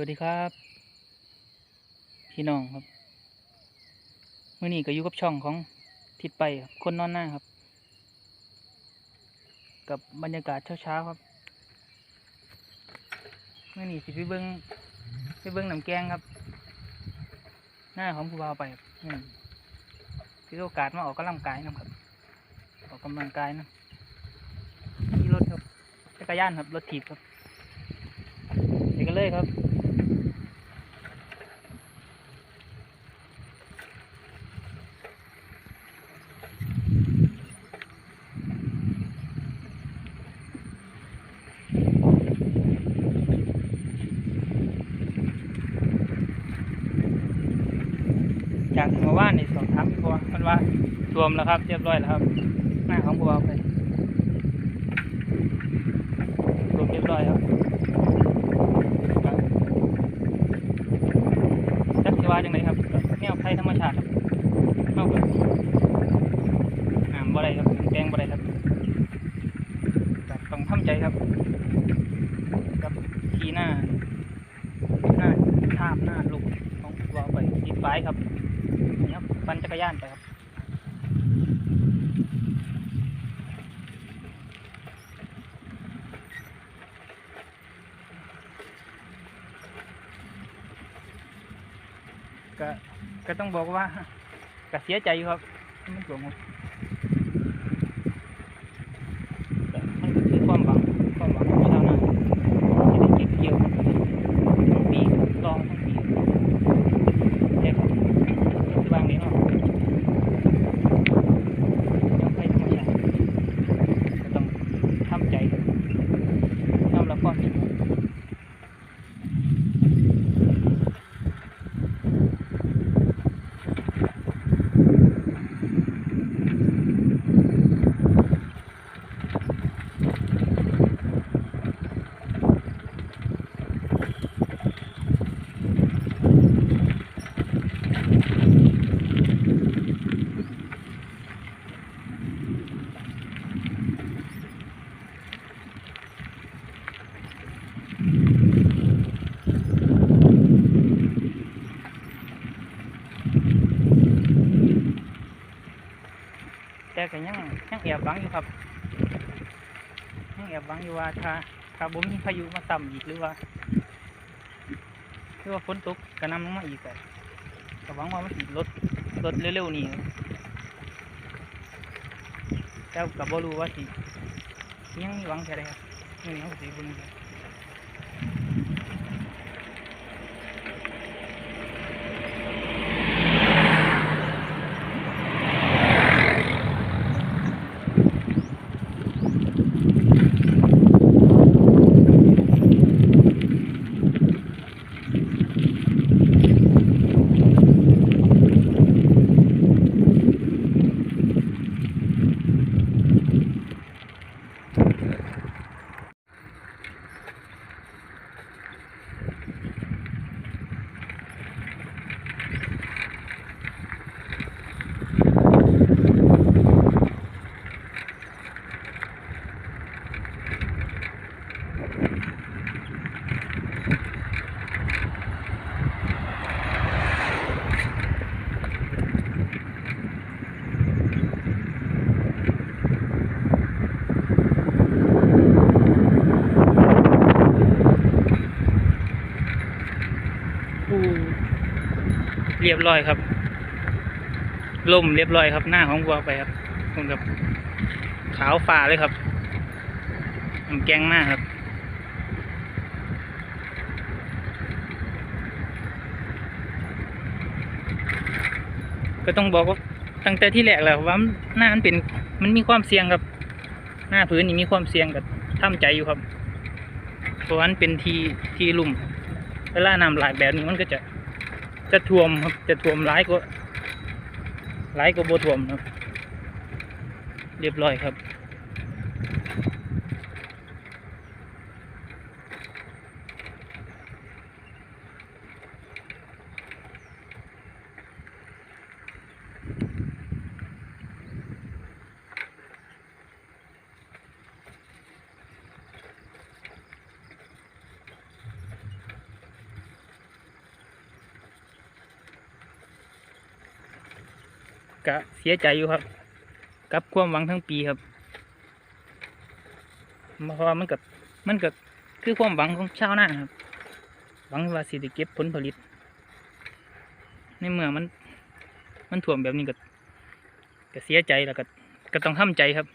วัสดีครับ พี่น้องครับเมื่อนี้ก็อยู่กับช่องของทิดไปครับคนนอนหน้าครับ กับบรรยากาศเช้าๆครับเมื่อนี้สิไปเบิ้งไปเบิ้งน้ำแกงครับ หน้าของผู้บ่าวไปครับอืมถือโอกาสมาออกกำลังกายนะครับ ออกกำลังกายนะมีรถครับจักรยานครับรถถีบครับไปกันเลยครับ จากเมื่อวานนี่สอบถามพี่บัวมันว่า ท่วมแล้วครับ เรียบร้อยแล้วครับ หน้าของบัวไปท่วมเรียบร้อยครับจักสิว่าจังไดครับแนวภัยธรรมชาติครับเฮาก็ห้ามบ่ได้ครับแกล้งบ่ได้ครับต้องทำใจครับกับทีหน้าหน้าท่าบหน้าลูกของบัวไปติดไฟครับนี่ครับปั่นจักรยานไปครับ ก็ ก็ต้องบอกว่าก็เสียใจอยู่ครับที่มันหลงครับแต่มันก็คือความหวังความหวังของชาวนาที่ได้เก็บเกี่ยวครับทั้งปีรองทั้งปีเด็กคือบางนี้เนาะยังไปธรรมชาติก็ต้องทำใจครับยอมรับความจริงครับ แต่ก็ยังยังแอบหวังอยู่ครับยังแอบหวังอยู่ว่าถ้าถ้าบ่มีพายุมาต่ำอีกหรือว่าหรือว่าฝนตกกระนำลงมาอีกก็ก็หวังว่ามันสิลดลดเร็วๆนี้แต่ก็บ่รู้ว่าสิยังมีหวังแค่ใดครับนี่เขาสิบิ่งครับ อู้ เรียบร้อยครับล่มเรียบร้อยครับ หน้าของวัวไปครับคงกับขาวฟ้าเลยครับน้ำแกงหน้าครับ ก็ต้องบอกว่าตั้งแต่ที่แรกแล้วว่าหน้ามันเป็นมันมีความเสี่ยงครับ หน้าพื้นนี่มีความเสี่ยงกับทำใจอยู่ครับเพราะว่ามันเป็นทีทีลุ่มเวลาน้ำไหลแบบนี้มันก็จะ จะท่วมครับ จะท่วมหลายกว่าหลายกว่าโบท่วมครับ เรียบร้อยครับ กะเสียใจอยู่ครับ กับความหวังทั้งปีครับเพราะมันกับมันกับคือความหวังของชาวนาครับ หวังว่าสิจะเก็บผลผลิต ในเมื่อมัน มันถ่วมแบบนี้ก็ก็เสียใจแล้วก็ก็ต้องทำใจครับ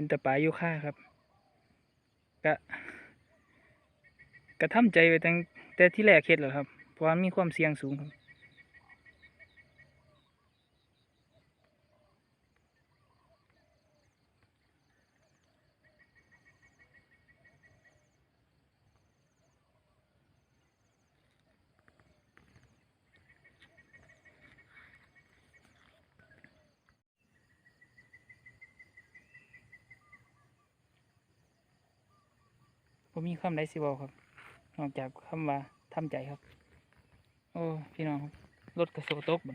เป็นตาปาอยู่ค่าครับกะกระทำใจไปตั้งแต่ที่แรกเฮ็ดแล้วครับ เพราะว่ามีความเสี่ยงสูงครับ ผมมีคำใดสิบอกครับ นอกจากคำว่าทำใจครับ โอ้พี่น้องครับรถกระโซตกบ่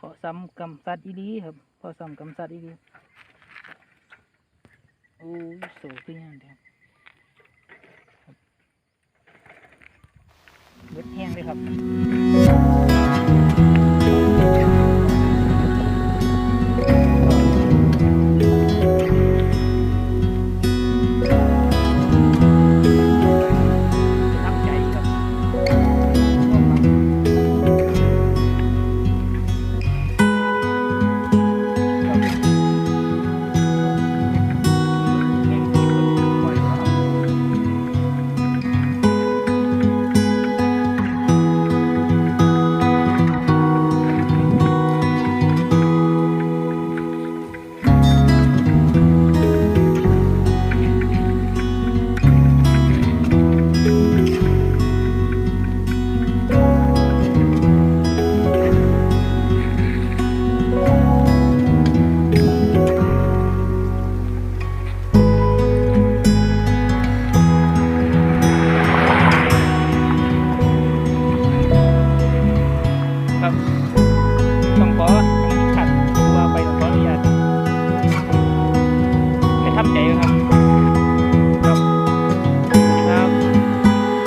ขอซ้ำกำซัดอีดีครับขอซ้ำกำซัดอีดีโอ้ยโซขึ้นยังเดียวครับเบิดแห้งเลยครับ